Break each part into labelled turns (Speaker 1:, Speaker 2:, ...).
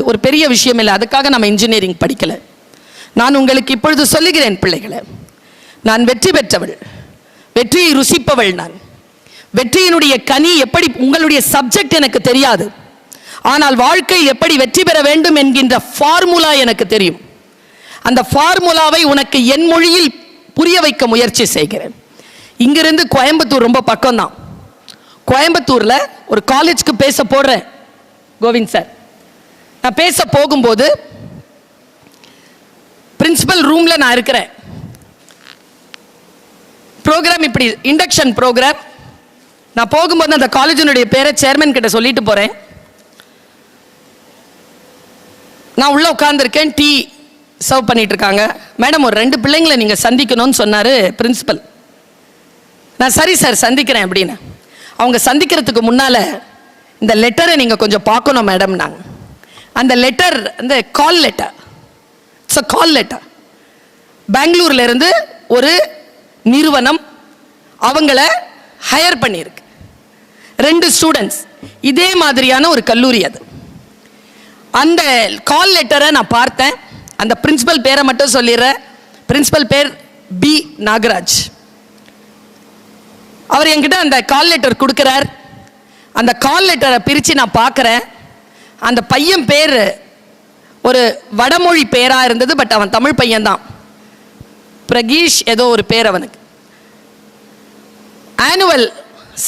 Speaker 1: ஒரு பெரிய விஷயம் இல்லை. அதுக்காக நம்ம இன்ஜினியரிங் படிக்கலை. நான் உங்களுக்கு இப்பொழுது சொல்லுகிறேன் பிள்ளைகளை. நான் வெற்றி பெற்றவள். வெற்றியை ருசிப்பவள் நான். வெற்றியினுடைய கனி எப்படி உங்களுடைய சப்ஜெக்ட் எனக்கு தெரியாது. ஆனால் வாழ்க்கையில் எப்படி வெற்றி பெற வேண்டும் என்கின்ற ஃபார்முலா எனக்கு தெரியும். அந்த ஃபார்முலாவை உனக்கு என் மொழியில் புரிய வைக்க முயற்சி செய்கிறேன். இங்கிருந்து கோயம்புத்தூர் ரொம்ப பக்கம்தான். கோயம்புத்தூரில் ஒரு காலேஜ்க்கு பேச போடுறேன். கோவிந்த் சார் நான் பேச போகும்போது பிரின்சிபல் ரூமில் நான் இருக்கிறேன். ப்ரோக்ராம் இப்படி இண்டக்ஷன் ப்ரோக்ராம் நான் போகும்போது அந்த காலேஜினுடைய பேரை சேர்மன் கிட்ட சொல்லிட்டு போகிறேன் நான் உள்ளே உட்காந்துருக்கேன் டீ சர்வ் பண்ணிட்டு இருக்காங்க. மேடம் ஒரு ரெண்டு பிள்ளைங்களை நீங்கள் சந்திக்கணும்னு சொன்னார் பிரின்சிபல் நான் சரி சார் சந்திக்கிறேன் அப்படின்னு. அவங்க சந்திக்கிறதுக்கு முன்னால் இந்த லெட்டரை நீங்கள் கொஞ்சம் பார்க்கணும் மேடம் நாங்கள் அந்த லெட்டர் அந்த call letter it's a call letter பெங்களூர்ல இருந்து ஒரு நிறுவனம் அவங்கள ஹையர் பண்ணியிருக்கு. ரெண்டு ஸ்டூடெண்ட்ஸ் இதே மாதிரியான ஒரு கல்லூரி அது. அந்த கால் லெட்டரை நான் பார்த்தேன். அந்த பிரின்சிபல் பேரை மட்டும் சொல்லிடுறேன். பிரின்சிபல் பேர் பி நாகராஜ். அவர் என்கிட்ட அந்த கால் லெட்டர் கொடுக்குறார். அந்த கால் லெட்டரை பிரித்து நான் பார்க்குறேன். அந்த பையன் பேர் ஒரு வடமொழி பேராக இருந்தது பட் அவன் தமிழ் பையன்தான். பிரகீஷ் ஏதோ ஒரு பேர் அவனுக்கு. ஆனுவல்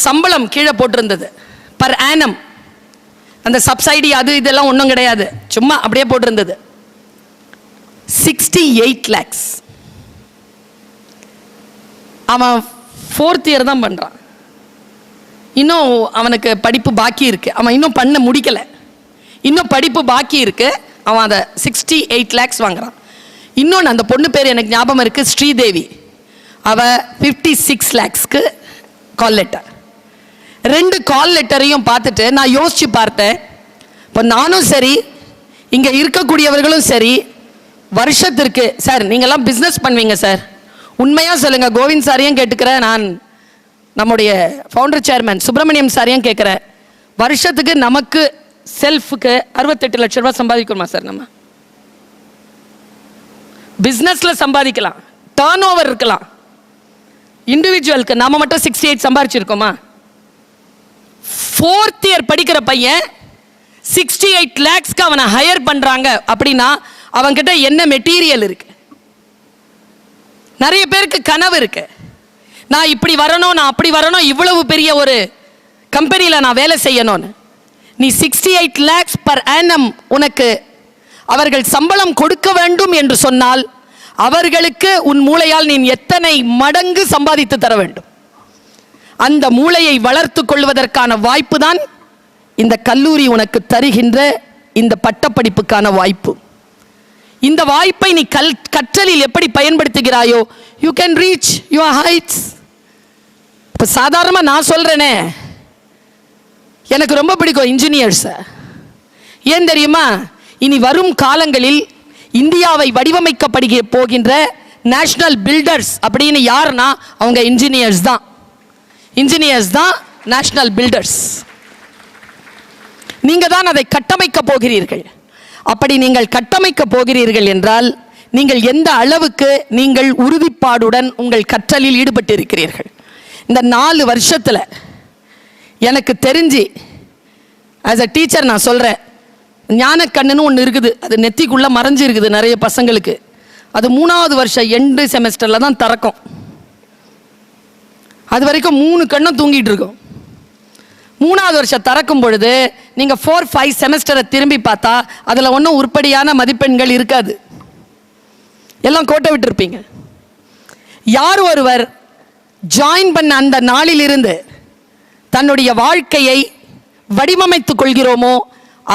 Speaker 1: சம்பளம் கீழே போட்டிருந்தது. பர் ஆனம் அந்த சப்சைடி அது இதெல்லாம் ஒன்றும் கிடையாது. சும்மா அப்படியே போட்டிருந்தது. சிக்ஸ்டி எயிட் லேக்ஸ் அவன் ஃபோர்த் இயர் தான் பண்ணுறான் இன்னும் அவனுக்கு படிப்பு பாக்கி இருக்குது அவன் இன்னும் பண்ண முடிக்கலை. இன்னும் படிப்பு பாக்கி இருக்கு. அவன் அதை சிக்ஸ்டி எயிட் லேக்ஸ் வாங்குறான். இன்னொன்று அந்த பொண்ணு பேர் எனக்கு ஞாபகம் இருக்கு ஸ்ரீதேவி. அவ ஃபிஃப்டி சிக்ஸ் லேக்ஸ்க்கு கால் லெட்டர் ரெண்டு கால் லெட்டரையும் பார்த்துட்டு நான் யோசிச்சு பார்த்தேன். இப்போ நானும் சரி இங்கே இருக்கக்கூடியவர்களும் சரி வருஷத்திற்கு சார் நீங்கள்லாம் பிஸ்னஸ் பண்ணுவீங்க சார் உண்மையாக சொல்லுங்கள் கோவிந்த் சாரையும் கேட்டுக்கிறேன் நான் நம்முடைய ஃபவுண்டர் சேர்மேன் சுப்பிரமணியம் சாரையும் கேட்குறேன். வருஷத்துக்கு நமக்கு செல்ஃபுக்கு அறுபத்தெட்டு லட்ச ரூபாய் சம்பாதிக்கணுமா சார் நம்ம? பிஸ்னஸில் சம்பாதிக்கலாம். டேர்ன் ஓவர் இருக்கலாம். இண்டிவிஜுவலுக்கு நம்ம மட்டும் சிக்ஸ்டி எயிட் சம்பாரிச்சிருக்கோமா? ஃபோர்த் இயர் படிக்கிற பையன் சிக்ஸ்டி எயிட் லேக்ஸ்க்கு அவனை ஹையர் பண்ணுறாங்க அப்படின்னா அவன்கிட்ட என்ன மெட்டீரியல் இருக்கு? நிறைய பேருக்கு கனவு இருக்கு. நான் இப்படி வரணும் நான் அப்படி வரணும் இவ்வளவு பெரிய ஒரு கம்பெனியில் நான் வேலை செய்யணும்னு. நீ sixty eight lakhs per annum உனக்கு அவர்கள் சம்பளம் கொடுக்க வேண்டும் என்று சொன்னால் அவர்களுக்கு உன் மூளையால் நீ எத்தனை மடங்கு சம்பாதித்து தர வேண்டும். அந்த மூளையை வளர்த்து கொள்வதற்கான வாய்ப்பு தான் இந்த கல்லூரி உனக்கு தருகின்ற இந்த பட்டப்படிப்புக்கான வாய்ப்பு. இந்த வாய்ப்பை நீ கல் கற்றலில் எப்படி பயன்படுத்துகிறாயோ you can reach your heights இப்போ சாதாரணமாக நான் சொல்கிறேனே எனக்கு ரொம்ப பிடிக்கும் இன்ஜினியர்ஸை ஏன் தெரியுமா? இனி வரும் காலங்களில் இந்தியாவை வடிவமைக்கப்படுகிற போகின்ற நேஷ்னல் பில்டர்ஸ் அப்படின்னு யாருன்னா அவங்க இன்ஜினியர்ஸ் தான். இன்ஜினியர்ஸ் தான் நேஷ்னல் பில்டர்ஸ் நீங்கள் தான் அதை கட்டமைக்க போகிறீர்கள். அப்படி நீங்கள் கட்டமைக்க போகிறீர்கள் என்றால் நீங்கள் எந்த அளவுக்கு நீங்கள் உறுதிப்பாடுடன் உங்கள் கற்றலில் ஈடுபட்டு இருக்கிறீர்கள் இந்த நாலு வருஷத்தில் எனக்கு தெரிஞ்சு ஆஸ் அ டீச்சர் நான் சொல்கிறேன் ஞானக்கண்ணுன்னு ஒன்று இருக்குது. அது நெத்திக்குள்ளே மறைஞ்சு இருக்குது நிறைய பசங்களுக்கு. அது மூணாவது வருஷம் எண்டு செமஸ்டரில் தான் திறக்கும். அது வரைக்கும் மூணு கண்ணும் தூங்கிட்டு இருக்கும். மூணாவது வருஷம் திறக்கும் பொழுது நீங்கள் ஃபோர் ஃபைவ் செமஸ்டரை திரும்பி பார்த்தா அதில் ஒன்றும் உருப்படியான மதிப்பெண்கள் இருக்காது. எல்லாம் கோட்டை விட்டுருப்பீங்க. யார் ஒருவர் ஜாயின் பண்ண அந்த நாளிலிருந்து தன்னுடைய வாழ்க்கையை வடிவமைத்துக் கொள்கிறோமோ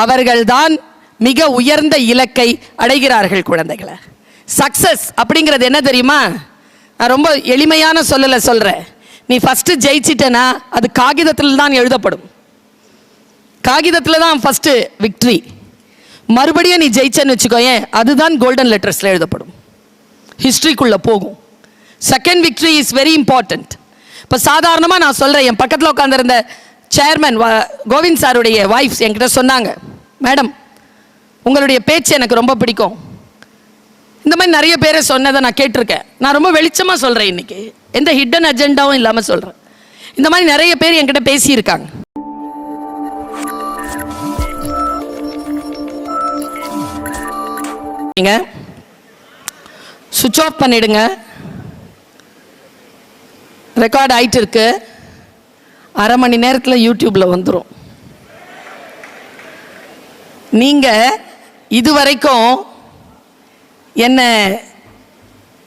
Speaker 1: அவர்கள்தான் மிக உயர்ந்த இலக்கை அடைகிறார்கள் குழந்தைகளை. சக்சஸ் அப்படிங்கிறது என்ன தெரியுமா? நான் ரொம்ப எளிமையான சொல்லலை சொல்கிறேன் நீ ஃபஸ்ட்டு ஜெயிச்சிட்டனா அது காகிதத்தில் தான் எழுதப்படும். காகிதத்தில் தான் ஃபஸ்ட்டு விக்ட்ரி மறுபடியும் நீ ஜெயிச்சேன்னு வச்சுக்கோயேன் அதுதான் கோல்டன் லெட்டர்ஸில் எழுதப்படும். ஹிஸ்ட்ரிக்குள்ளே போகும். Second victory is very important இப்போ சாதாரணமாக நான் சொல்கிறேன் என் பக்கத்தில் உட்காந்துருந்த சேர்மன் கோவிந்த் சாருடைய ஒய்ஃப் என்கிட்ட சொன்னாங்க மேடம் உங்களுடைய பேச்சு எனக்கு ரொம்ப பிடிக்கும். இந்த மாதிரி நிறைய பேரை சொன்னதை நான் கேட்டிருக்கேன். நான் ரொம்ப வெளிச்சமாக சொல்கிறேன் இன்றைக்கி எந்த ஹிடன் அஜெண்டாவும் இல்லாமல் சொல்கிறேன் இந்த மாதிரி நிறைய பேர் என்கிட்ட பேசியிருக்காங்க. நீங்கள் சுவிட்ச் ஆஃப் பண்ணிடுங்க. ரெக்கார்ட் ஆயிட்டு இருக்கு அரை மணி நேரத்தில் யூடியூப்பில் வந்துடும் நீங்கள் இது வரைக்கும் என்ன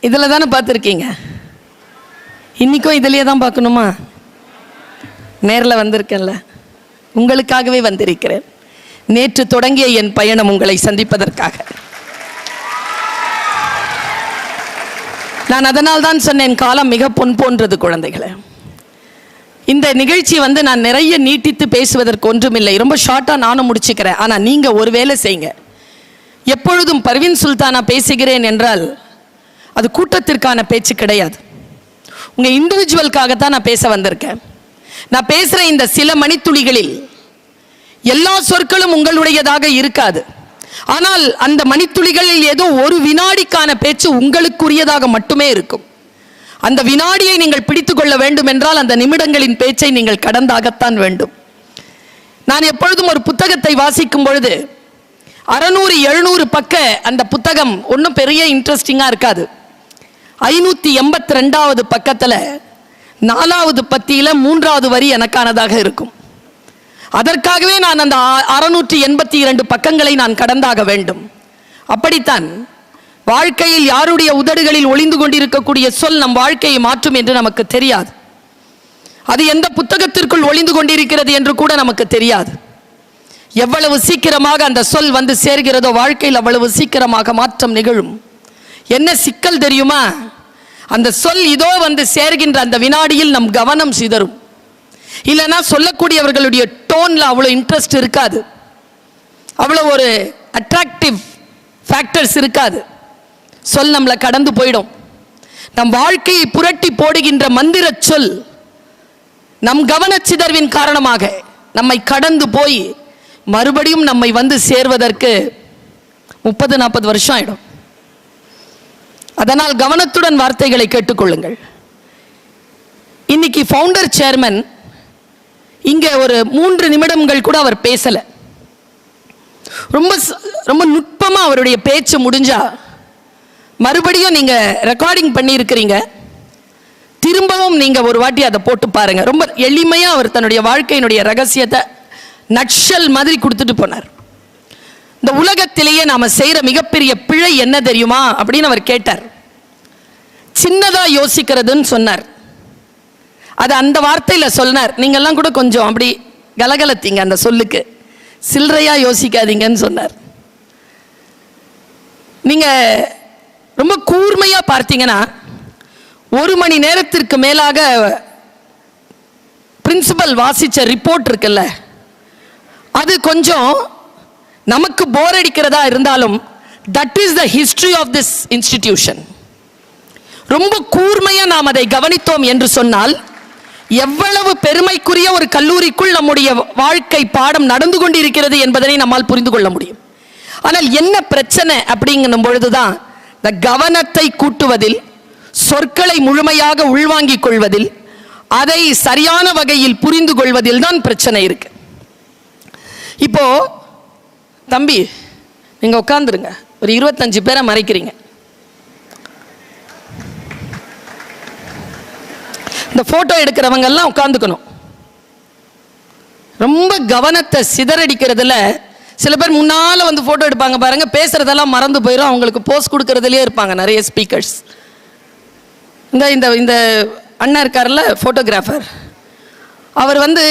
Speaker 1: இதில் தானே பார்த்துருக்கீங்க? இன்றைக்கும் இதிலேயே தான் பார்க்கணுமா? நேரில் வந்திருக்கேன்ல. உங்களுக்காகவே வந்திருக்கிறேன். நேற்று தொடங்கிய என் பயணம் உங்களை சந்திப்பதற்காக. நான் அதனால் தான் சொன்னேன் காலம் மிக பொன் போன்றது குழந்தைகளை. இந்த நிகழ்ச்சி வந்து நான் நிறைய நீட்டித்து பேசுவதற்கு ஒன்றுமில்லை. ரொம்ப ஷார்ட்டாக நானும் முடிச்சுக்கிறேன். ஆனால் நீங்கள் ஒரு வேலை செய்யுங்க. எப்பொழுதும் பர்வின் சுல்தானா பேசுகிறேன் என்றால் அது கூட்டத்திற்கான பேச்சு கிடையாது. உங்கள் இண்டிவிஜுவல்காகத்தான் நான் பேச வந்திருக்கேன். நான் பேசுகிற இந்த சில மணித்துளிகளில் எல்லா சொற்களும் உங்களுடையதாக இருக்காது. ஆனால் அந்த மணித்துளிகளில் ஏதோ ஒரு வினாடிக்கான பேச்சு உங்களுக்குரியதாக மட்டுமே இருக்கும். அந்த வினாடியை நீங்கள் பிடித்து கொள்ள வேண்டும் என்றால் அந்த நிமிடங்களின் பேச்சை நீங்கள் கடந்தாகத்தான் வேண்டும். நான் எப்பொழுதும் ஒரு புத்தகத்தை வாசிக்கும் பொழுது அறநூறு எழுநூறு பக்க அந்த புத்தகம் ஒன்றும் பெரிய இன்ட்ரெஸ்டிங்காக இருக்காது. ஐநூற்றி எண்பத்தி ரெண்டாவது பக்கத்தில் நாலாவது பத்தியில் மூன்றாவது வரி எனக்கானதாக இருக்கும். அதற்காகவே நான் அந்த அறுநூற்றி எண்பத்தி இரண்டு பக்கங்களை நான் கடந்தாக வேண்டும். அப்படித்தான் வாழ்க்கையில் யாருடைய உதடுகளில் ஒளிந்து கொண்டிருக்கக்கூடிய சொல் நம் வாழ்க்கையை மாற்றும் என்று நமக்கு தெரியாது. அது எந்த புத்தகத்திற்குள் ஒளிந்து கொண்டிருக்கிறது என்று கூட நமக்கு தெரியாது. எவ்வளவு சீக்கிரமாக அந்த சொல் வந்து சேர்கிறதோ வாழ்க்கையில் அவ்வளவு சீக்கிரமாக மாற்றம் நிகழும். என்ன சிக்கல் தெரியுமா? அந்த சொல் இதோ வந்து சேர்கின்ற அந்த வினாடியில் நம் கவனம் சிதறும். இல்லைன்னா சொல்லக்கூடியவர்களுடைய டோனில் அவ்வளோ இன்ட்ரெஸ்ட் இருக்காது. அவ்வளோ ஒரு அட்ராக்டிவ் ஃபேக்டர்ஸ் இருக்காது. சொல் நம்மளை கடந்து போயிடும். நம் வாழ்க்கையை புரட்டி போடுகின்ற மந்திர சொல் நம் கவனச்சிதர்வின் காரணமாக நம்மை கடந்து போய் மறுபடியும் நம்மை வந்து சேர்வதற்கு முப்பது நாற்பது வருஷம் ஆயிடும். அதனால் கவனத்துடன் வார்த்தைகளை கேட்டுக்கொள்ளுங்கள். இன்னைக்கு ஃபவுண்டர் சேர்மன் இங்கே ஒரு மூன்று நிமிடங்கள் கூட அவர் பேசலை. ரொம்ப ரொம்ப நுட்பமாக அவருடைய பேச்சு முடிஞ்சா மறுபடியும் நீங்கள் ரெக்கார்டிங் பண்ணியிருக்கிறீங்க. திரும்பவும் நீங்கள் ஒரு வாட்டி அதை போட்டு பாருங்கள் ரொம்ப எளிமையாக அவர் தன்னுடைய வாழ்க்கையினுடைய ரகசியத்தை நட்ஷல் மாதிரி கொடுத்துட்டு போனார். இந்த உலகத்திலேயே நாம் செய்கிற மிகப்பெரிய பிழை என்ன தெரியுமா? அப்படின்னு அவர் கேட்டார். சின்னதாக யோசிக்கிறதுன்னு சொன்னார். அது அந்த வார்த்தையில் சொன்னார் நீங்கள்லாம் கூட கொஞ்சம் அப்படி கலகலத்தீங்க அந்த சொல்லுக்கு. சில்லறையாக யோசிக்காதீங்கன்னு சொன்னார். நீங்கள் ரொம்ப கூர்மையாக பார்த்தீங்கன்னா ஒரு மணி நேரத்திற்கு மேலாக பிரின்சிபல் வாசித்த ரிப்போர்ட் இருக்குல்ல அது கொஞ்சம் நமக்கு போர் அடிக்கிறதா இருந்தாலும் that is the history of this institution ரொம்ப கூர்மையாக நாம் அதை கவனித்தோம் என்று சொன்னால் எவ்வளவு பெருமைக்குரிய ஒரு கல்லூரிக்குள் நம்முடைய வாழ்க்கை பாடம் நடந்து கொண்டிருக்கிறது என்பதனை நம்மால் புரிந்து கொள்ள முடியும். ஆனால் என்ன பிரச்சனை அப்படிங்கும் பொழுதுதான் இந்த கவனத்தை கூட்டுவதில் சொற்களை முழுமையாக உள்வாங்கிக் கொள்வதில் அதை சரியான வகையில் புரிந்து கொள்வதில் தான் பிரச்சனை இருக்கு. இப்போ தம்பி நீங்க உட்காந்துருங்க ஒரு இருபத்தஞ்சு பேரை மறைக்கிறீங்க. இந்த போட்டோ எடுக்கிறவங்க எல்லாம் உட்காந்துக்கணும் ரொம்ப கவனத்தை சிதறடிக்கிறதுல சில பேர் முன்னால வந்து போட்டோ எடுப்பாங்க பாருங்க பேசுறதெல்லாம் மறந்து போயிடும் அவங்களுக்கு போஸ்ட் கொடுக்கறதுலயே இருப்பாங்க நிறைய ஸ்பீக்கர்ஸ் இந்த இந்த இந்த அண்ணன் இருக்கார்ல ஃபோட்டோகிராஃபர் அவர் வந்து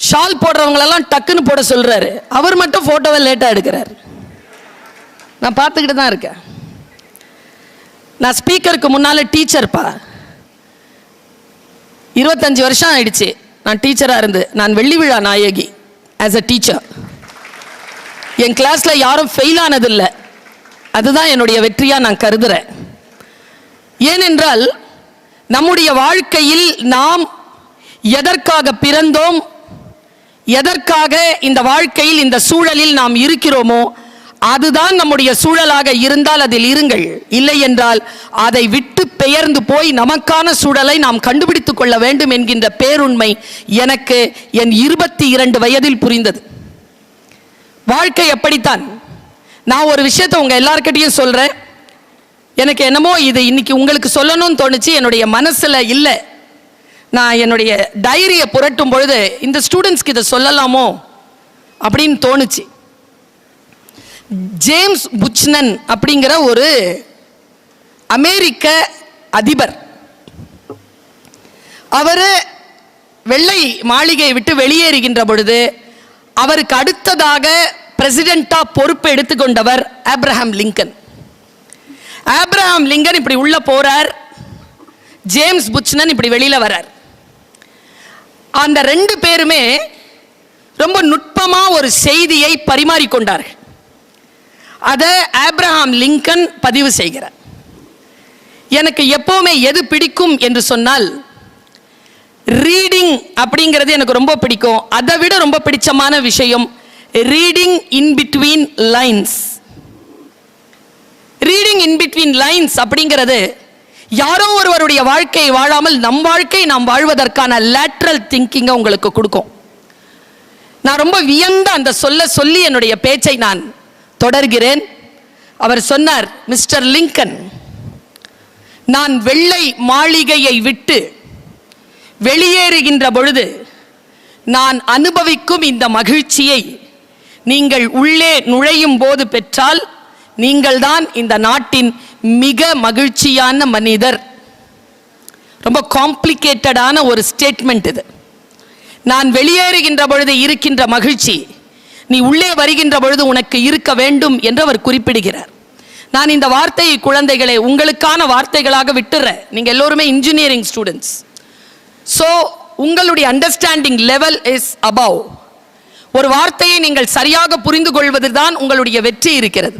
Speaker 1: ஷால் போடுறவங்களெல்லாம் டக்குன்னு போட சொல்றாரு. அவர் மட்டும் ஃபோட்டோவை லேட்டாக எடுக்கிறார். நான் பார்த்துக்கிட்டு தான் இருக்கேன். நான் ஸ்பீக்கருக்கு முன்னால் டீச்சர்ப்பா இருபத்தஞ்சு வருஷம் ஆயிடுச்சு. நான் டீச்சராக இருந்து. நான் வெள்ளி விழா நாயகி. ஆஸ் அ டீச்சர் என் கிளாஸில் யாரும் ஃபெயில் ஆனதில்லை. அதுதான் என்னுடைய வெற்றியாக நான் கருதுறேன். ஏனென்றால் நம்முடைய வாழ்க்கையில் நாம் எதற்காக பிறந்தோம்? எதற்காக இந்த வாழ்க்கையில் இந்த சூழலில் நாம் இருக்கிறோமோ அதுதான் நம்முடைய சூழலாக இருந்தால் அதில் இருங்கள். இல்லை என்றால் அதை விட்டு பெயர்ந்து போய் நமக்கான சூழலை நாம் கண்டுபிடித்துக் கொள்ள வேண்டும் என்கின்ற பேருண்மை எனக்கு என் இருபத்தி இரண்டு வயதில் புரிந்தது. வாழ்க்கை எப்படித்தான் நான் ஒரு விஷயத்தை உங்க எல்லார்கிட்டையும் சொல்றேன். எனக்கு என்னமோ இது இன்னைக்கு உங்களுக்கு சொல்லணும்னு தோணுச்சு என்னுடைய மனசுல இல்லை. நான் என்னுடைய டைரியை புரட்டும் பொழுது இந்த ஸ்டூடெண்ட்ஸ்க்கு இதை சொல்லலாமோ அப்படின்னு தோணுச்சு. ஜேம்ஸ் புச்னன் அப்படிங்கிற ஒரு அமெரிக்க அதிபர். அவர் வெள்ளை மாளிகையை விட்டு வெளியேறுகின்ற பொழுது அவருக்கு அடுத்ததாக பிரசிடெண்டா பொறுப்பு எடுத்துக்கொண்டவர் ஆப்ரஹாம் லிங்கன். ஆப்ரஹாம் லிங்கன் இப்படி உள்ள போறார். ஜேம்ஸ் புச்னன் இப்படி வெளியில வரார். அந்த ரெண்டு பேருமே ரொம்ப நுட்பமா ஒரு செய்தியை பரிமாறிக்கொண்டார்கள். அதை ஆப்ரஹாம் லிங்கன் பதிவு செய்கிறார். எனக்கு எப்போவுமே எது பிடிக்கும் என்று சொன்னால் ரீடிங் அப்படிங்கிறது எனக்கு ரொம்ப பிடிக்கும். அதை விட ரொம்ப பிடிச்சமான விஷயம் reading in between lines reading in between lines அப்படிங்கிறது யாரோ ஒருவருடைய வாழ்க்கையை வாழாமல் நம் வாழ்க்கை நாம் வாழ்வதற்கான லேட்ரல் திங்கிங்கை உங்களுக்கு கொடுக்கும். நான் ரொம்ப வியந்த அந்த சொல்ல சொல்லி என்னுடைய பேச்சை நான் தொடர்கிறேன். அவர் சொன்னார் மிஸ்டர் லிங்கன் நான் வெள்ளை மாளிகையை விட்டு வெளியேறுகின்ற பொழுது நான் அனுபவிக்கும் இந்த மகிழ்ச்சியை நீங்கள் உள்ளே நுழையும் போது பெற்றால் நீங்கள்தான் இந்த நாட்டின் மிக மகிழ்ச்சியான மனிதர். ரொம்ப காம்ப்ளிகேட்டடான ஒரு ஸ்டேட்மெண்ட் இது. நான் வெளியேறுகின்ற பொழுது இருக்கின்ற மகிழ்ச்சி நீ உள்ளே வருகின்ற பொழுது உனக்கு இருக்க வேண்டும் என்று அவர் குறிப்பிடுகிறார். நான் இந்த வார்த்தையை குழந்தைகளை உங்களுக்கான வார்த்தைகளாக விட்டுறேன். நீங்கள் எல்லோருமே இன்ஜினியரிங் ஸ்டூடெண்ட்ஸ் ஸோ உங்களுடைய அண்டர்ஸ்டாண்டிங் லெவல் இஸ் அபவ் ஒரு வார்த்தையை நீங்கள் சரியாக புரிந்து கொள்வது தான் உங்களுடைய வெற்றி இருக்கிறது.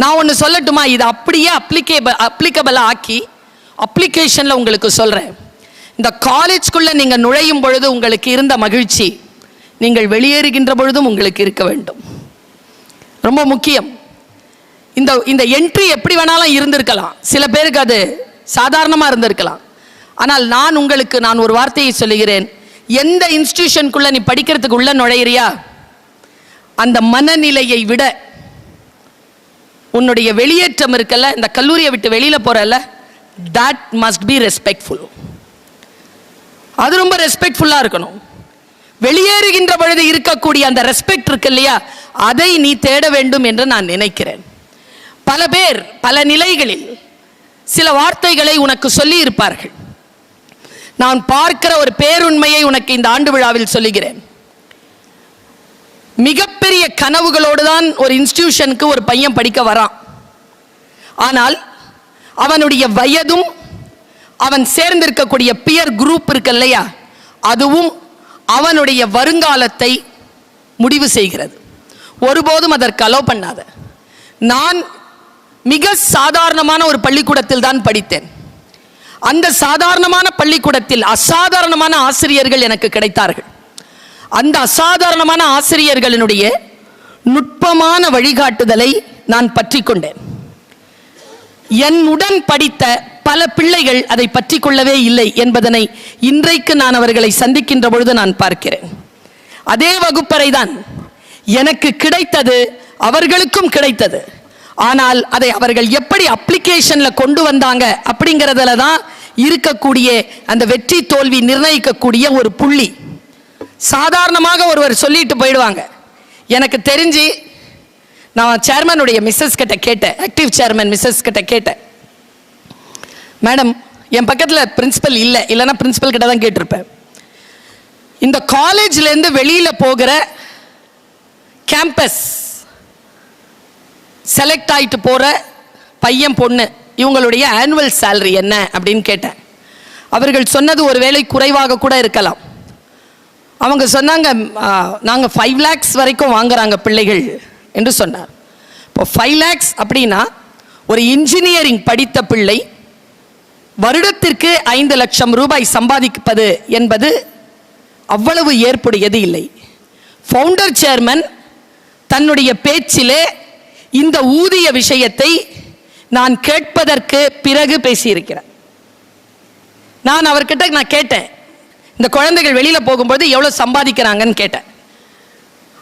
Speaker 1: நான் ஒன்று சொல்லட்டுமா? இது அப்படியே அப்ளிகேபிள் அப்ளிகபிளாக ஆக்கி அப்ளிகேஷனில் உங்களுக்கு சொல்கிறேன் இந்த காலேஜ்குள்ளே நீங்கள் நுழையும் பொழுது உங்களுக்கு இருந்த மகிழ்ச்சி. நீங்கள் வெளியேறுகின்ற பொழுதும் உங்களுக்கு இருக்க வேண்டும். ரொம்ப முக்கியம். இந்த இந்த என்ட்ரி எப்படி வேணாலும் இருந்திருக்கலாம். சில பேருக்கு அது சாதாரணமாக இருந்திருக்கலாம். ஆனால் நான் உங்களுக்கு நான் ஒரு வார்த்தையை சொல்லுகிறேன். எந்த இன்ஸ்டிடியூஷனுக்குள்ள நீ படிக்கிறதுக்கு உள்ள நுழையிறியா? அந்த மனநிலையை விட உன்னுடைய வெளியேற்றம் இருக்கல இந்த கல்லூரியை விட்டு வெளியில் போகிறல தட் மஸ்ட் பி ரெஸ்பெக்ட்ஃபுல் அது ரொம்ப ரெஸ்பெக்ட்ஃபுல்லாக இருக்கணும். வெளியேறுகின்ற பொழுது இருக்கக்கூடிய அந்த ரெஸ்பெக்ட் இருக்கு இல்லையா? அதை நீ தேட வேண்டும் என்று நான் நினைக்கிறேன். பல பேர் பல நிலைகளில் சில வார்த்தைகளை உனக்கு சொல்லி இருப்பார்கள் நான் பார்க்கிற ஒரு பேருண்மையை உனக்கு இந்த ஆண்டு விழாவில் சொல்லுகிறேன். மிகப்பெரிய கனவுகளோடு தான் ஒரு இன்ஸ்டிடியூஷனுக்கு ஒரு பையன் படிக்க வரான். ஆனால் அவனுடைய வயதும் அவன் சேர்ந்திருக்கக்கூடிய பியர் குரூப் இருக்கு இல்லையா? அதுவும் அவனுடைய வருங்காலத்தை முடிவு செய்கிறது. ஒருபோதும் அதற்கு அலோ பண்ணாத. நான் மிக சாதாரணமான ஒரு பள்ளிக்கூடத்தில் தான் படித்தேன். அந்த சாதாரணமான பள்ளிக்கூடத்தில் அசாதாரணமான ஆசிரியர்கள் எனக்கு கிடைத்தார்கள். அந்த அசாதாரணமான ஆசிரியர்களினுடைய நுட்பமான வழிகாட்டுதலை நான் பற்றி கொண்டேன் என்னுடன் படித்த பல பிள்ளைகள் அதை பற்றி கொள்ளவே இல்லை என்பதனை இன்றைக்கு நான் அவர்களை சந்திக்கின்ற பொழுது நான் பார்க்கிறேன். அதே வகுப்பறை தான் எனக்கு கிடைத்தது அவர்களுக்கும் கிடைத்தது. ஆனால் அதை அவர்கள் எப்படி அப்ளிகேஷனில் கொண்டு வந்தாங்க அப்படிங்கிறதுல தான் இருக்கக்கூடிய அந்த வெற்றி தோல்வி நிர்ணயிக்கக்கூடிய ஒரு புள்ளி. சாதாரணமாக ஒருவர் சொல்லிட்டு போயிடுவாங்க. எனக்கு தெரிஞ்சு நான் சேர்மனுடைய மிஸ்ஸஸ் கிட்ட கேட்டேன் ஆக்டிவ் சேர்மன் மிஸ்ஸஸ் கிட்ட கேட்டேன். மேடம் என் பக்கத்தில் பிரின்சிபல் இல்லை. இல்லைன்னா பிரின்சிபல் கிட்ட தான் கேட்டிருப்பேன். இந்த காலேஜ்லேருந்து வெளியில் போகிற கேம்பஸ் செலக்ட் ஆகிட்டு போகிற பையன் பொண்ணு இவங்களுடைய ஆனுவல் சேலரி என்ன அப்படின்னு கேட்டேன். அவர்கள் சொன்னது ஒருவேளை குறைவாக கூட இருக்கலாம். அவங்க சொன்னாங்க நாங்கள் ஃபைவ் லேக்ஸ் வரைக்கும் வாங்குறாங்க பிள்ளைகள் என்று சொன்னார். இப்போ ஃபைவ் லேக்ஸ் அப்படின்னா ஒரு இன்ஜினியரிங் படித்த பிள்ளை வருடத்திற்கு ஐந்து லட்சம் ரூபாய் சம்பாதிப்பது என்பது அவ்வளவு ஏற்புடையது இல்லை. ஃபவுண்டர் சேர்மன் தன்னுடைய பேச்சிலே இந்த ஊதிய விஷயத்தை நான் கேட்பதற்கு பிறகு பேசியிருக்கிறேன் நான் அவர்கிட்ட நான் கேட்டேன் இந்த குழந்தைகள் வெளியில் போகும்போது எவ்வளோ சம்பாதிக்கிறாங்கன்னு கேட்டேன்.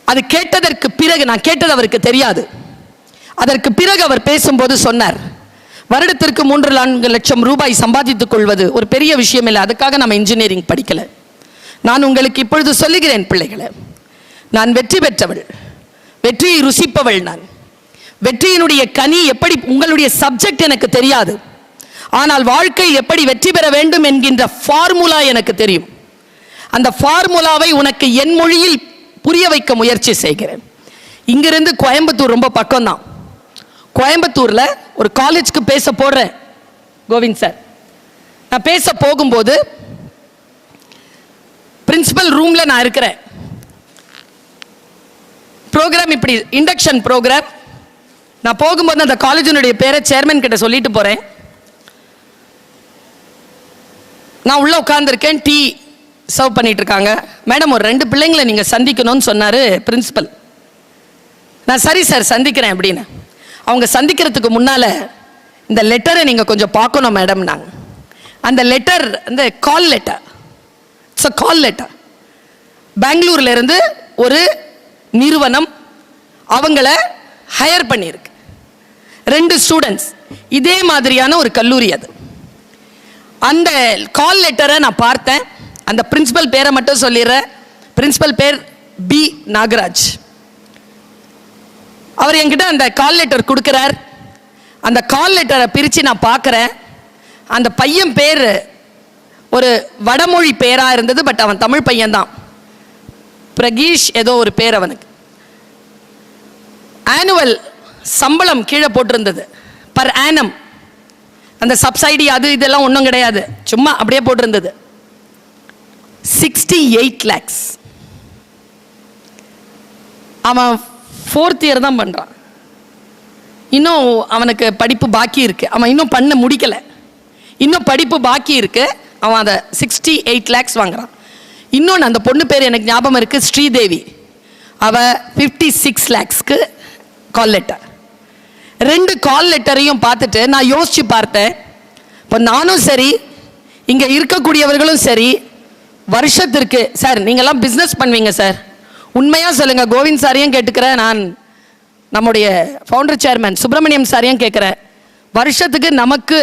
Speaker 1: அது கேட்டதற்கு பிறகு நான் கேட்டது அவருக்கு தெரியாது. அதற்கு பிறகு அவர் பேசும்போது சொன்னார் வருடத்திற்கு மூன்று நான்கு லட்சம் ரூபாய் சம்பாதித்துக் கொள்வது ஒரு பெரிய விஷயம் இல்லை. அதுக்காக நம்ம இன்ஜினியரிங் படிக்கல. நான் உங்களுக்கு இப்பொழுது சொல்லுகிறேன் பிள்ளைகளை. நான் வெற்றி பெற்றவள். வெற்றியை ருசிப்பவள் நான். வெற்றியினுடைய கனி எப்படி உங்களுடைய சப்ஜெக்ட் எனக்கு தெரியாது. ஆனால் வாழ்க்கை எப்படி வெற்றி பெற வேண்டும் என்கின்ற ஃபார்முலா எனக்கு தெரியும். அந்த ஃபார்முலாவை உனக்கு என் மொழியில் புரிய வைக்க முயற்சி செய்கிறேன். இங்கிருந்து கோயம்புத்தூர் ரொம்ப பக்கம்தான். கோயம்புத்தூரில் ஒரு காலேஜ்க்கு பேச போடுறேன் கோவிந்த் சார். நான் பேச போகும்போது பிரின்சிபல் ரூமில் நான் இருக்கிறேன். ப்ரோக்ராம் இப்படி இண்டக்ஷன் ப்ரோக்ராம் நான் போகும்போது அந்த காலேஜினுடைய பேரை சேர்மன் கிட்ட சொல்லிட்டு போகிறேன் நான் உள்ளே உட்காந்துருக்கேன் டீ சர்வ் பண்ணிட்டு இருக்காங்க. மேடம் ஒரு ரெண்டு பிள்ளைங்களை நீங்கள் சந்திக்கணும்னு சொன்னார் பிரின்சிபல் நான் சரி சார் சந்திக்கிறேன் அப்படின்னு. அவங்க சந்திக்கிறதுக்கு முன்னால் இந்த லெட்டரை நீங்கள் கொஞ்சம் பார்க்கணும் மேடம் நாங்கள் அந்த லெட்டர் அந்த call letter it's a call letter பெங்களூர்ல இருந்து ஒரு நிறுவனம் அவங்கள ஹையர் பண்ணியிருக்கு. ரெண்டு ஸ்டூடெண்ட்ஸ் இதே மாதிரியான ஒரு கல்லூரி அது. அந்த கால் லெட்டரை நான் பார்த்தேன். அந்த பிரின்சிபல் பேரை மட்டும் சொல்லிடுறேன். பிரின்சிபல் பேர் பி நாகராஜ். அவர் என்கிட்ட அந்த கால் லெட்டர் கொடுக்குறார். அந்த கால் லெட்டரை பிரித்து நான் பார்க்குறேன். அந்த பையன் பேர் ஒரு வடமொழி பேராக இருந்தது பட் அவன் தமிழ் பையன்தான். பிரகீஷ் ஏதோ ஒரு பேர் அவனுக்கு. ஆனுவல் சம்பளம் கீழே போட்டிருந்தது. பர் ஆனம் அந்த சப்சைடி அது இதெல்லாம் ஒன்றும் கிடையாது. சும்மா அப்படியே போட்டிருந்தது. சிக்ஸ்டி எயிட் லேக்ஸ் அவன் ஃபோர்த் இயர் தான் பண்ணுறான் இன்னும் அவனுக்கு படிப்பு பாக்கி இருக்குது அவன் இன்னும் பண்ண முடிக்கலை. இன்னும் படிப்பு பாக்கி இருக்குது அவன் அதை சிக்ஸ்டி எயிட் லேக்ஸ் வாங்குறான். இன்னொன்று அந்த பொண்ணு பேர் எனக்கு ஞாபகம் இருக்குது ஸ்ரீதேவி. அவள் ஃபிஃப்டி சிக்ஸ் லேக்ஸ்க்கு கால் லெட்டர் ரெண்டு கால் லெட்டரையும் பார்த்துட்டு நான் யோசித்து பார்த்தேன். இப்போ நானும் சரி இங்கே இருக்கக்கூடியவர்களும் சரி வருஷத்திற்கு சார் நீங்கள்லாம் பிஸ்னஸ் பண்ணுவீங்க சார் உண்மையாக சொல்லுங்க கோவிந்த் சாரையும் கேட்டுக்கிறேன் நான் நம்முடைய ஃபவுண்டர் சேர்மேன் சுப்பிரமணியம் சாரையும் கேட்குறேன். வருஷத்துக்கு நமக்கு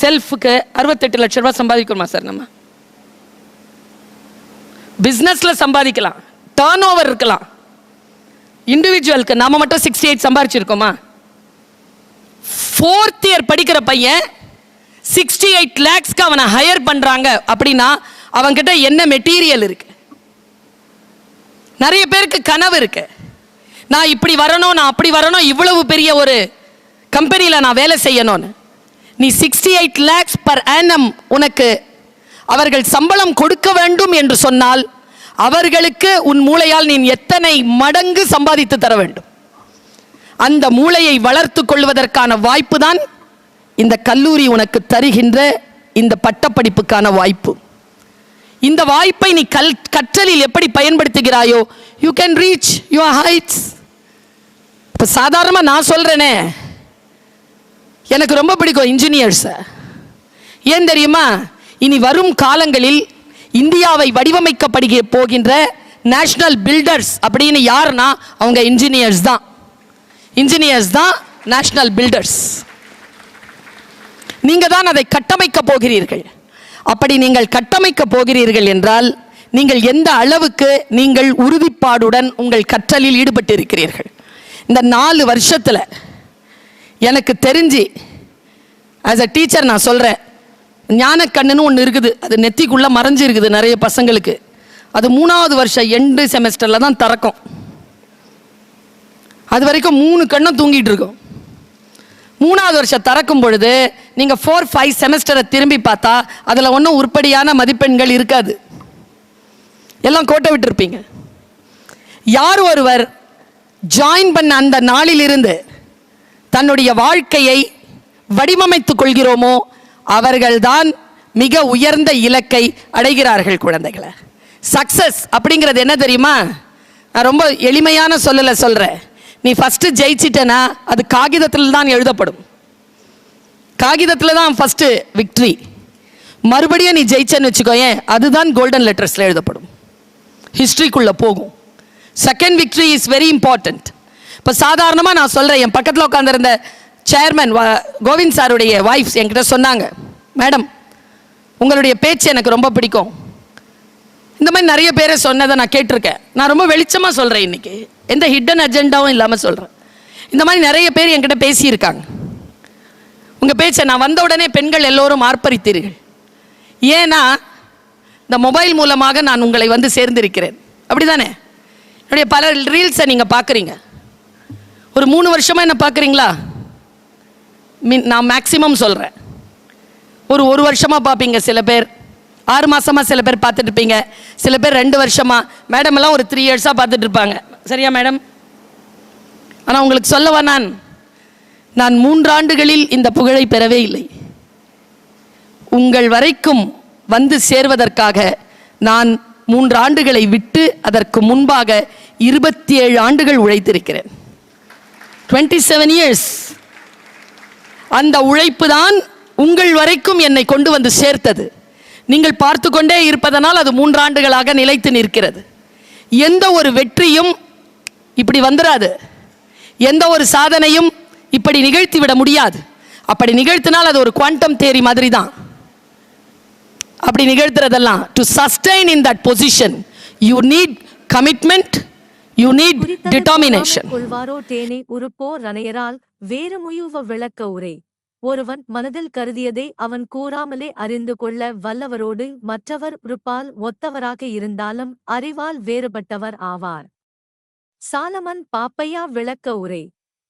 Speaker 1: செல்ஃபுக்கு அறுபத்தெட்டு லட்ச ரூபா சம்பாதிக்கணுமா சார் நம்ம? பிஸ்னஸில் சம்பாதிக்கலாம் டேர்ன் ஓவர் இருக்கலாம். இண்டிவிஜுவலுக்கு நம்ம மட்டும் சிக்ஸ்டி எயிட் சம்பாரிச்சிருக்கோமா? ஃபோர்த் இயர் படிக்கிற பையன் சிக்ஸ்டி எயிட் லேக்ஸ்க்கு அவனை ஹையர் பண்ணுறாங்க அப்படின்னா அவன்கிட்ட என்ன மெட்டீரியல் இருக்குது நிறைய பேருக்கு கனவு இருக்கு. நான் இப்படி வரணும் நான் அப்படி வரணும் இவ்வளவு பெரிய ஒரு கம்பெனியில் நான் வேலை செய்யணும்னு. நீ sixty eight lakhs per annum உனக்கு அவர்கள் சம்பளம் கொடுக்க வேண்டும் என்று சொன்னால் அவர்களுக்கு உன் மூளையால் நீ எத்தனை மடங்கு சம்பாதித்து தர வேண்டும். அந்த மூளையை வளர்த்து கொள்வதற்கான வாய்ப்பு தான் இந்த கல்லூரி உனக்கு தருகின்ற இந்த பட்டப்படிப்புக்கான வாய்ப்பு. இந்த வாய்ப்பை நீ கல் கற்றலில் எப்படி பயன்படுத்துகிறாயோ you can reach your heights இப்போ சாதாரணமாக நான் சொல்கிறேனே எனக்கு ரொம்ப பிடிக்கும் இன்ஜினியர்ஸை ஏன் தெரியுமா? இனி வரும் காலங்களில் இந்தியாவை வடிவமைக்கப்படுகிற போகின்ற நேஷ்னல் பில்டர்ஸ் அப்படின்னு யாருன்னா அவங்க இன்ஜினியர்ஸ் தான். இன்ஜினியர்ஸ் தான் நேஷ்னல் பில்டர்ஸ் நீங்கள் தான் அதை கட்டமைக்க போகிறீர்கள். அப்படி நீங்கள் கட்டமைக்க போகிறீர்கள் என்றால் நீங்கள் எந்த அளவுக்கு நீங்கள் உறுதிப்பாடுடன் உங்கள் கற்றலில் ஈடுபட்டு இருக்கிறீர்கள் இந்த நாலு வருஷத்தில் எனக்கு தெரிஞ்சு ஆஸ் அ டீச்சர் நான் சொல்கிறேன் ஞானக்கண்ணுன்னு ஒன்று இருக்குது. அது நெத்திக்குள்ளே மறைஞ்சு இருக்குது நிறைய பசங்களுக்கு. அது மூணாவது வருஷம் எண்டு செமஸ்டரில் தான் திறக்கும். அது வரைக்கும் மூணு கண்ணும் தூங்கிட்டு இருக்கும். மூணாவது வருஷம் திறக்கும் பொழுது நீங்கள் ஃபோர் ஃபைவ் செமஸ்டரை திரும்பி பார்த்தா அதில் ஒன்றும் உருப்படியான மதிப்பெண்கள் இருக்காது. எல்லாம் கோட்டை விட்டுருப்பீங்க. யார் ஒருவர் ஜாயின் பண்ண அந்த நாளிலிருந்து தன்னுடைய வாழ்க்கையை வடிவமைத்துக் கொள்கிறோமோ அவர்கள்தான் மிக உயர்ந்த இலக்கை அடைகிறார்கள் குழந்தைகளை. சக்சஸ் அப்படிங்கிறது என்ன தெரியுமா? நான் ரொம்ப எளிமையான சொல்லலை சொல்கிறேன் நீ ஃபஸ்ட்டு ஜெயிச்சிட்டனா அது காகிதத்தில் தான் எழுதப்படும். காகிதத்தில் தான் ஃபஸ்ட்டு விக்ட்ரி மறுபடியும் நீ ஜெயிச்சேன்னு வச்சுக்கோயேன் அதுதான் கோல்டன் லெட்டர்ஸில் எழுதப்படும். ஹிஸ்ட்ரிக்குள்ளே போகும். Second victory is very important இப்போ சாதாரணமாக நான் சொல்கிறேன் என் பக்கத்தில் உட்காந்துருந்த சேர்மன் கோவிந்த் சாருடைய ஒய்ஃப்ஸ் என்கிட்ட சொன்னாங்க மேடம் உங்களுடைய பேச்சு எனக்கு ரொம்ப பிடிக்கும். இந்த மாதிரி நிறைய பேரை சொன்னதை நான் கேட்டிருக்கேன். நான் ரொம்ப வெளிச்சமாக சொல்கிறேன் இன்னைக்கு. எந்த ஹிடன் அஜெண்டாவும் இல்லாமல் சொல்கிறேன் இந்த மாதிரி நிறைய பேர் என்கிட்ட பேசியிருக்காங்க. உங்கள் பேச்சை நான் வந்த உடனே பெண்கள் எல்லோரும் ஆர்ப்பரித்தீர்கள். ஏன்னா இந்த மொபைல் மூலமாக நான் உங்களை வந்து சேர்ந்திருக்கிறேன். அப்படிதானே? என்னுடைய பல ரீல்ஸை நீங்கள் பார்க்குறீங்க ஒரு மூணு வருஷமாக என்ன பார்க்குறீங்களா மீன் நான் மேக்சிமம் சொல்கிறேன் ஒரு ஒரு வருஷமாக பார்ப்பீங்க சில பேர். ஆறு மாதமாக சில பேர் பார்த்துட்டு இருப்பீங்க சில பேர் ரெண்டு வருஷமாக மேடம் எல்லாம் ஒரு த்ரீ இயர்ஸாக பார்த்துட்டு இருப்பாங்க சரியா மேடம் ஆனால் உங்களுக்கு சொல்லவா நான்? நான் மூன்றாண்டுகளில் இந்த புகழை பெறவே இல்லை. உங்கள் வரைக்கும் வந்து சேர்வதற்காக நான் மூன்று ஆண்டுகளை விட்டு அதற்கு முன்பாக இருபத்தி ஏழு ஆண்டுகள் உழைத்திருக்கிறேன். டுவெண்ட்டி செவன் இயர்ஸ் அந்த உழைப்பு தான் உங்கள் வரைக்கும் என்னை கொண்டு வந்து சேர்த்தது. நீங்கள் பார்த்து கொண்டே இருப்பதனால் அது மூன்றாண்டுகளாக நிலைத்து நிற்கிறது. எந்த ஒரு வெற்றியும் இப்படி வந்துடாது எந்த ஒரு சாதனையும் இப்படி நிகழ்த்தி விட முடியாது. அப்படி நிகழ்த்தினால் அது ஒரு குவாண்டம் தேரி மாதிரி தான் அப்படி நிகழ்த்துறதெல்லாம் to sustain in that position you need commitment you need determination
Speaker 2: கொள்வாரோ தேனை உறுப்போர் ரணையரால் வேறு முயுவ விளக்க உரை. ஒருவன் மனதில் கருதியதை அவன் கூறாமலே அறிந்து கொள்ள வல்லவரோடு மற்றவர் உறுப்பால் ஒத்தவராக இருந்தாலும் அறிவால் வேறுபட்டவர் ஆவார். சாலமன் பாப்பையா விளக்க உரை.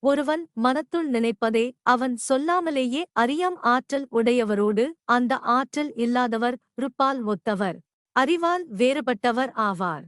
Speaker 2: ஒருவன் மனத்துள் நினைப்பதை அவன் சொல்லாமலேயே அறியாம் ஆற்றல் உடையவரோடு அந்த ஆற்றல் இல்லாதவர் ருப்பால் ஒத்தவர் அறிவால் வேறுபட்டவர் ஆவார்.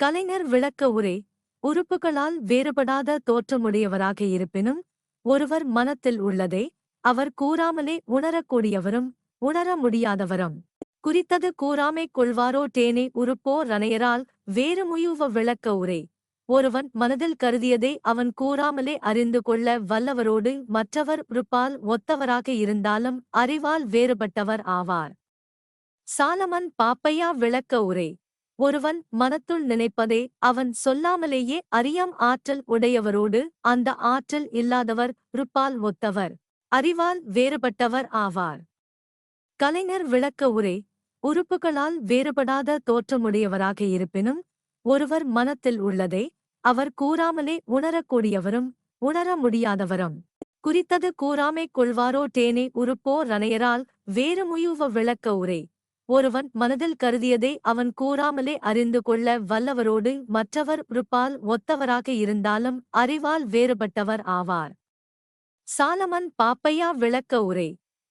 Speaker 2: கலைஞர் விளக்க உரை. உறுப்புகளால் வேறுபடாத தோற்றமுடையவராக இருப்பினும் ஒருவர் மனத்தில் உள்ளதை அவர் கூறாமலே உணரக்கூடியவரும் உணர முடியாதவரும். குறித்தது கூறாமை கொள்வாரோ டேனே உறுப்போ ரணையரால் வேறு முயுவ விளக்க உரை. ஒருவன் மனதில் கருதியதை அவன் கூறாமலே அறிந்து கொள்ள வல்லவரோடு மற்றவர் உறுப்பால் ஒத்தவராக இருந்தாலும் அறிவால் வேறுபட்டவர் ஆவார். சாலமன் பாப்பையா விளக்க உரை. ஒருவன் மனத்துள் நினைப்பதை அவன் சொல்லாமலேயே அறியாம் ஆற்றல் உடையவரோடு அந்த ஆற்றல் இல்லாதவர் ருப்பால் ஒத்தவர். அறிவால் வேறுபட்டவர் ஆவார். கலைஞர் விளக்க உரை உறுப்புகளால் வேறுபடாத தோற்றமுடையவராக இருப்பினும் ஒருவர் மனத்தில் உள்ளதை அவர் கூறாமலே உணரக்கூடியவரும் உணர முடியாதவரும். குறித்தது கூறாமை கொள்வாரோ டேனே உறுப்போ ரணையரால் வேறு முயுவ விளக்க உரை ஒருவன் மனதில் கருதியதை அவன் கூறாமலே அறிந்து கொள்ள வல்லவரோடு மற்றவர் உறுப்பால் ஒத்தவராக இருந்தாலும் அறிவால் வேறுபட்டவர் ஆவார். சாலமன் பாப்பையா விளக்க உரை.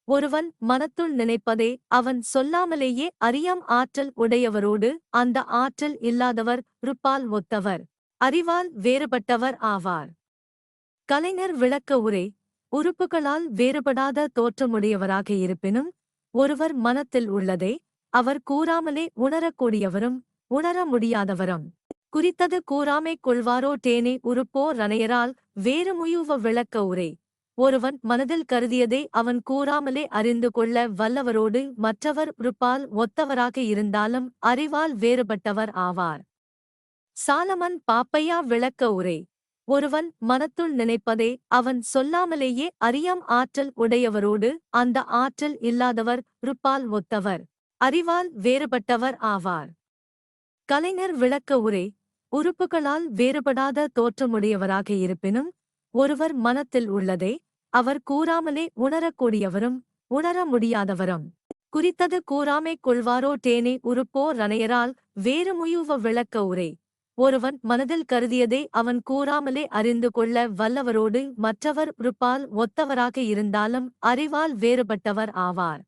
Speaker 2: ஒருவன் மனத்துள் நினைப்பதே அவன் சொல்லாமலேயே அறியாம் ஆற்றல் உடையவரோடு அந்த ஆற்றல் இல்லாதவர் ருப்பால் ஒத்தவர். அறிவால் வேறுபட்டவர் ஆவார். கலைஞர் விளக்க உரை. உறுப்புகளால் வேறுபடாத தோற்றமுடையவராக இருப்பினும் ஒருவர் மனத்தில் உள்ளதே அவர் கூறாமலே உணரக்கூடியவரும் உணர முடியாதவரும். குறித்தது கூறாமை கொள்வாரோ டேனே உறுப்போ ரணையரால் வேறு முயுவ விளக்க உரை. ஒருவன் மனதில் கருதியதை அவன் கூறாமலே அறிந்து கொள்ள வல்லவரோடு மற்றவர் உறுப்பால் ஒத்தவராக இருந்தாலும் அறிவால் வேறுபட்டவர் ஆவார். சாலமன் பாப்பையா விளக்க உரை. ஒருவன் மனத்துள் நினைப்பதை அவன் சொல்லாமலேயே அறியாம் ஆற்றல் உடையவரோடு அந்த ஆற்றல் இல்லாதவர் ருப்பால் ஒத்தவர் அறிவால் வேறுபட்டவர் ஆவார். கலைஞர் விளக்க உரை. உறுப்புகளால் வேறுபடாத தோற்றமுடையவராக இருப்பினும் ஒருவர் மனத்தில் உள்ளதை அவர் கூறாமலே உணரக்கூடியவரும் உணர முடியாதவரும். குறித்தது கூறாமை கொள்வாரோ டேனே உறுப்போ ரணையரால் வேறு முயுவ விளக்க உரை. ஒருவன் மனதில் கருதியதை அவன் கூறாமலே அறிந்து கொள்ள வல்லவரோடு மற்றவர் உறுப்பால் ஒத்தவராக இருந்தாலும் அறிவால் வேறுபட்டவர் ஆவார்.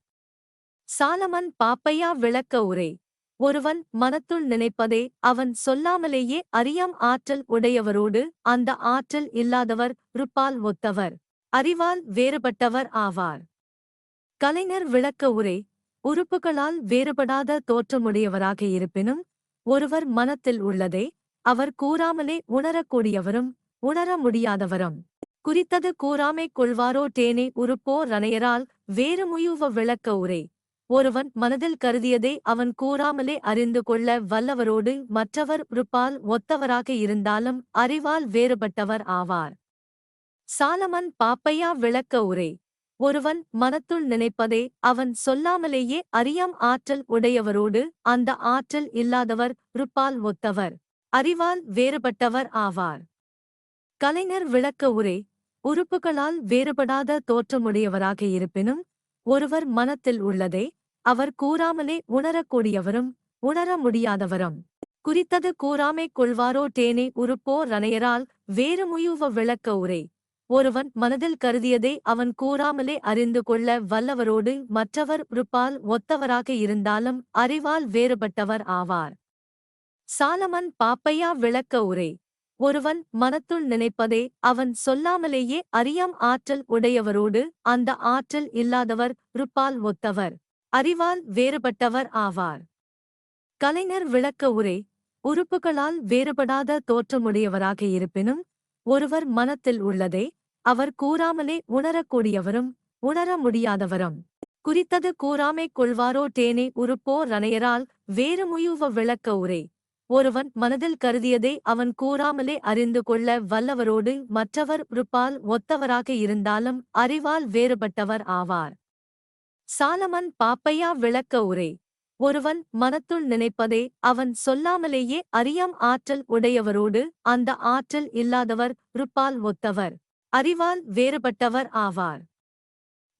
Speaker 2: சாலமன் பாப்பையா விளக்க உரை. ஒருவன் மனத்துள் நினைப்பதை அவன் சொல்லாமலேயே அறியாம் ஆற்றல் உடையவரோடு அந்த ஆற்றல் இல்லாதவர் ருப்பால் ஒத்தவர். அறிவால் வேறுபட்டவர் ஆவார். கலைஞர் விளக்க உரை உறுப்புகளால் வேறுபடாத தோற்றமுடையவராக இருப்பினும் ஒருவர் மனத்தில் உள்ளதை அவர் கூறாமலே உணரக்கூடியவரும் உணர முடியாதவரும். குறித்தது கூறாமை கொள்வாரோ டேனே உறுப்போ ரணையரால் வேறு முயுவ விளக்க உரை ஒருவன் மனதில் கருதியதை அவன் கூறாமலே அறிந்து கொள்ள வல்லவரோடு மற்றவர் உறுப்பால் ஒத்தவராக இருந்தாலும் அறிவால் வேறுபட்டவர் ஆவார். சாலமன் பாப்பையா விளக்க உரை. ஒருவன் மனத்துள் நினைப்பதே அவன் சொல்லாமலேயே அறியாம் ஆற்றல் உடையவரோடு அந்த ஆற்றல் இல்லாதவர் ருப்பால் ஒத்தவர். அறிவால் வேறுபட்டவர் ஆவார். கலைஞர் விளக்க உரை. உறுப்புகளால் வேறுபடாத தோற்றமுடையவராக இருப்பினும் ஒருவர் மனத்தில் உள்ளதே அவர் கூறாமலே உணரக்கூடியவரும் உணர முடியாதவரும். குறித்தது கூறாமை கொள்வாரோ டேனே உறுப்போ ரணையரால் வேறு முயுவ விளக்க உரை. ஒருவன் மனதில் கருதியதை அவன் கூறாமலே அறிந்து கொள்ள வல்லவரோடு மற்றவர் உறுப்பால் ஒத்தவராக இருந்தாலும் அறிவால் வேறுபட்டவர் ஆவார். சாலமன் பாப்பையா விளக்க உரை. ஒருவன் மனத்துள் நினைப்பதை அவன் சொல்லாமலேயே அறியாம் ஆற்றல் உடையவரோடு அந்த ஆற்றல் இல்லாதவர் ருப்பால் ஒத்தவர் அறிவால் வேறுபட்டவர் ஆவார். கலைஞர் விளக்க உரை. உறுப்புகளால் வேறுபடாத தோற்றமுடையவராக இருப்பினும் ஒருவர் மனத்தில் உள்ளதை அவர் கூறாமலே உணரக்கூடியவரும் உணர முடியாதவரும். குறித்தது கூறாமை கொள்வாரோ டேனே உறுப்போ ரணையரால் வேறு முயுவ விளக்க உரை. ஒருவன் மனதில் கருதியதை அவன் கூறாமலே அறிந்து கொள்ள வல்லவரோடு மற்றவர் உறுப்பால் ஒத்தவராக இருந்தாலும் அறிவால் வேறுபட்டவர் ஆவார். சாலமன் பாப்பையா விளக்க உரை. ஒருவன் மனத்துள் நினைப்பதை அவன் சொல்லாமலேயே அறியாம் ஆற்றல் உடையவரோடு அந்த ஆற்றல் இல்லாதவர் ருப்பால் ஒத்தவர். அறிவால் வேறுபட்டவர் ஆவார்.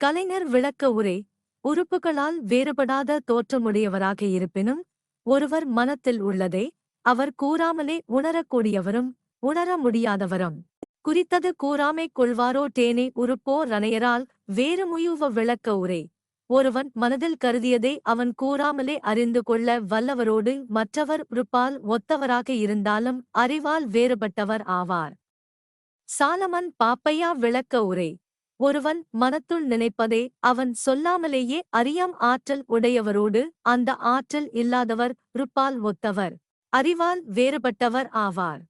Speaker 2: கலைஞர் விளக்க உரை உறுப்புகளால் வேறுபடாத தோற்றமுடையவராக இருப்பினும் ஒருவர் மனத்தில் உள்ளதை அவர் கூறாமலே உணரக்கூடியவரும் உணர முடியாதவரும். குறித்தது கூறாமை கொள்வாரோ டேனே உறுப்போ ரணையரால் வேறு முயுவ விளக்க உரை ஒருவன் மனதில் கருதியதை அவன் கூறாமலே அறிந்து கொள்ள வல்லவரோடு மற்றவர் உறுப்பால் ஒத்தவராக இருந்தாலும் அறிவால் வேறுபட்டவர் ஆவார். சாலமன் பாப்பையா விளக்க உரை. ஒருவன் மனத்துள் நினைப்பதே அவன் சொல்லாமலேயே அறியாம் ஆற்றல் உடையவரோடு அந்த ஆற்றல் இல்லாதவர் ருப்பால் ஒத்தவர். அறிவால் வேறுபட்டவர் ஆவார்.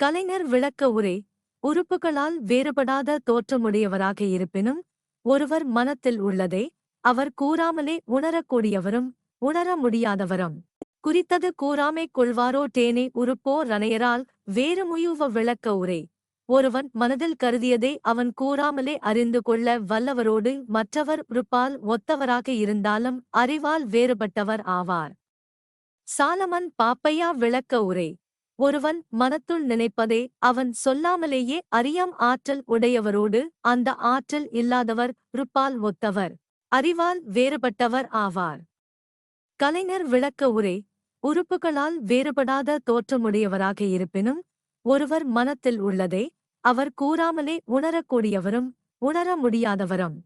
Speaker 2: கலைஞர் விளக்க உரை. உறுப்புகளால் வேறுபடாத தோற்றமுடையவராக இருப்பினும் ஒருவர் மனத்தில் உள்ளதே அவர் கூறாமலே உணரக்கூடியவரும் உணர முடியாதவரும். குறித்தது கூறாமை கொள்வாரோ டேனே உறுப்போ ரணையரால் வேறு முயுவ விளக்க உரை. ஒருவன் மனதில் கருதியதை அவன் கூறாமலே அறிந்து கொள்ள வல்லவரோடு மற்றவர் உறுப்பால் ஒத்தவராக இருந்தாலும் அறிவால் வேறுபட்டவர் ஆவார். சாலமன் பாப்பையா விளக்க உரை. ஒருவன் மனத்துள் நினைப்பதை அவன் சொல்லாமலேயே அறியாம் ஆற்றல் உடையவரோடு அந்த ஆற்றல் இல்லாதவர் ருப்பால் ஒத்தவர் அறிவால் வேறுபட்டவர் ஆவார். கலைஞர் விளக்க உரை. உறுப்புகளால் வேறுபடாத தோற்றமுடையவராக இருப்பினும் ஒருவர் மனத்தில் உள்ளதை அவர் கூறாமலே உணரக்கூடியவரும் உணர முடியாதவரும்.